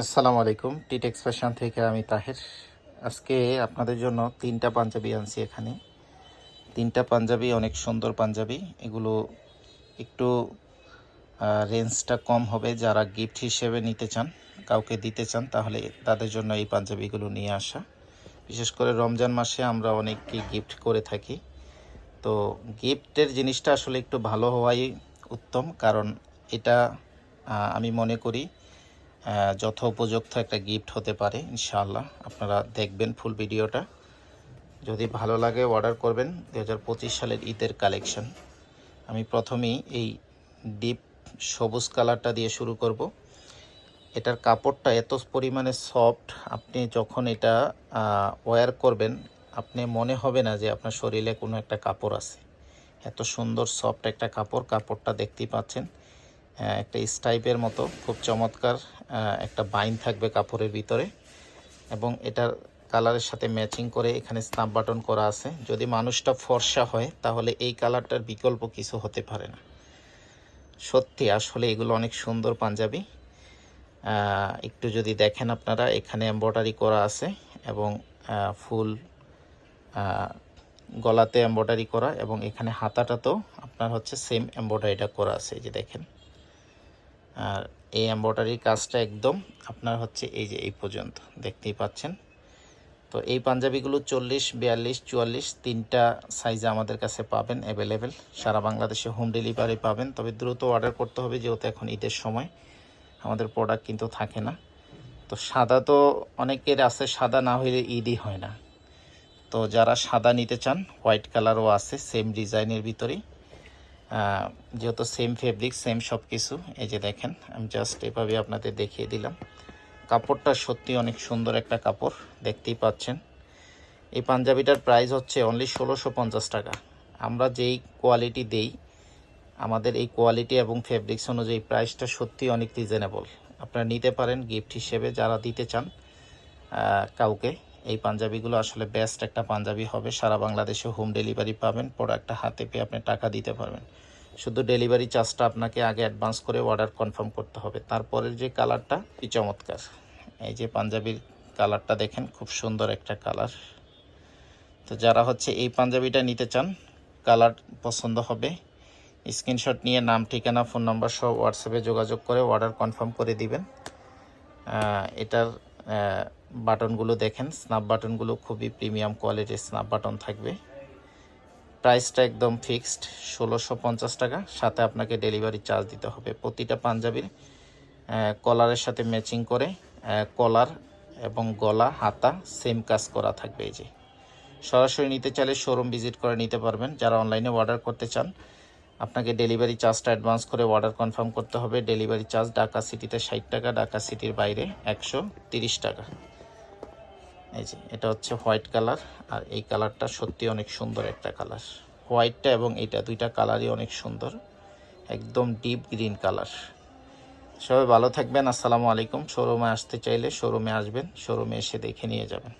আসসালামু আলাইকুম। টিটেক্স ফ্যাশন থেকে আমি তাহের। আজকে আপনাদের জন্য তিনটা পাঞ্জাবি আনছি এখানে। তিনটা পাঞ্জাবি, অনেক সুন্দর পাঞ্জাবি। এগুলো একটু রেঞ্জটা কম হবে। যারা গিফট হিসেবে নিতে চান, কাউকে দিতে চান, তাহলে তাদের জন্য এই পাঞ্জাবিগুলো নিয়ে আসা। বিশেষ করে রমজান মাসে আমরা অনেককে গিফট করে থাকি। তো গিফটের জিনিসটা আসলে একটু ভালো হওয়াই উত্তম। কারণ এটা আমি মনে করি যথোপযুক্ত একটা গিফট হতে পারে, ইনশাআল্লাহ। আপনারা দেখবেন ফুল ভিডিওটা যদি ভালো লাগে অর্ডার করবেন দু হাজার পঁচিশ সালের ঈদের কালেকশন আমি প্রথমেই এই ডিপ সবুজ কালারটা দিয়ে শুরু করব। এটার কাপড়টা এত পরিমাণে সফট আপনি যখন এটা ওয়্যার করবেন, আপনি মনে হবে না যে আপনার শরীরে কোনো একটা কাপড় আছে। এত সুন্দর সফট একটা কাপড়, কাপড়টা দেখতেই পাচ্ছেন। একটা স্টাইপের মতো, খুব চমৎকার একটা বাইন থাকবে কাপড়ের ভিতরে। এবং এটার কালারের সাথে ম্যাচিং করে এখানে স্নাপ বাটন করা আছে। যদি মানুষটা ফর্সা হয়, তাহলে এই কালারটার বিকল্প কিছু হতে পারে না। সত্যি, আসলে এগুলো অনেক সুন্দর পাঞ্জাবি। একটু যদি দেখেন আপনারা, এখানে এম্ব্রয়ডারি করা আছে এবং ফুল গলাতে এম্ব্রয়ডারি করা এবং এখানে হাতাটা তো আপনার হচ্ছে সেম এম্ব্রয়ডারিটা করা আছে, এই যে দেখেন। আর এই এম্ব্রয়ডারির কাজটা একদম আপনার হচ্ছে এই যে এই পর্যন্ত, দেখতেই পাচ্ছেন। তো এই পাঞ্জাবিগুলো চল্লিশ, বিয়াল্লিশ, চুয়াল্লিশ তিনটা সাইজে আমাদের কাছে পাবেন অ্যাভেলেবেল সারা বাংলাদেশে হোম ডেলিভারি পাবেন, তবে দ্রুত অর্ডার করতে হবে যেহেতু এখন ঈদের সময়। আমাদের প্রোডাক্ট কিন্তু থাকে না। তো সাদা তো অনেকের আছে, সাদা না হলে ঈদই হয় না। তো যারা সাদা নিতে চান হোয়াইট কালারও আছে সেম ডিজাইনের ভিতরেই। যেহেতু সেম ফেব্রিক সেম সব কিছু এই যে দেখেন, আমি জাস্ট এভাবে আপনাদের দেখিয়ে দিলাম। কাপড়টা সত্যি অনেক সুন্দর একটা কাপড়, দেখতেই পাচ্ছেন। এই পাঞ্জাবিটার প্রাইস হচ্ছে অনলি ষোলোশো পঞ্চাশ টাকা। আমরা যেই কোয়ালিটি দেই, আমাদের এই কোয়ালিটি এবং ফেব্রিক্স অনুযায়ী প্রাইসটা সত্যি অনেক রিজনেবল আপনারা নিতে পারেন গিফট হিসেবে, যারা দিতে চান কাউকে। এই পাঞ্জাবিগুলো আসলে বেস্ট একটা পাঞ্জাবি হবে। সারা বাংলাদেশে হোম ডেলিভারি পাবেন প্রোডাক্টটা হাতে পেয়ে আপনি টাকা দিতে পারবেন। শুধু ডেলিভারি চার্জটা আপনাকে আগে অ্যাডভান্স করে অর্ডার কনফার্ম করতে হবে। তারপরের যে কালারটা কি চমৎকার। এই যে পাঞ্জাবির কালারটা দেখেন, খুব সুন্দর একটা কালার তো যারা হচ্ছে এই পাঞ্জাবিটা নিতে চান কালার পছন্দ হবে। স্ক্রিনশট নিয়ে নাম, ঠিকানা ফোন নাম্বার সহ হোয়াটসঅ্যাপে যোগাযোগ করে অর্ডার কনফার্ম করে দিবেন। এটার বাটনগুলো দেখেন, স্ন্যাপ বাটনগুলো খুবই প্রিমিয়াম কোয়ালিটির স্ন্যাপ বাটন থাকবে। প্রাইসটা একদম ফিক্সড, ষোলোশো পঞ্চাশ টাকা। সাথে আপনাকে ডেলিভারি চার্জ দিতে হবে প্রতিটা পাঞ্জাবির কলারের সাথে ম্যাচিং করে কলার এবং গলা, হাতা, সেম কাজ করা থাকবে এই যে। সরাসরি নিতে চাইলে শোরুম ভিজিট করে নিতে পারবেন। যারা অনলাইনে অর্ডার করতে চান, আপনাকে ডেলিভারি চার্জটা অ্যাডভান্স করে অর্ডার কনফার্ম করতে হবে। ডেলিভারি চার্জ ঢাকা সিটিতে ষাট টাকা, ঢাকা সিটির বাইরে একশো টাকা। এই যে, এটা হচ্ছে হোয়াইট কালার, আর এই কালারটা সত্যি অনেক সুন্দর একটা কালার। হোয়াইটটা এবং এটা দুইটা কালারই অনেক সুন্দর, একদম ডিপ গ্রিন কালার। সবাই ভালো থাকবেন, আসসালামু আলাইকুম। শোরুমে আসতে চাইলে শোরুমে আসবেন, শোরুমে এসে দেখে নিয়ে যাবেন।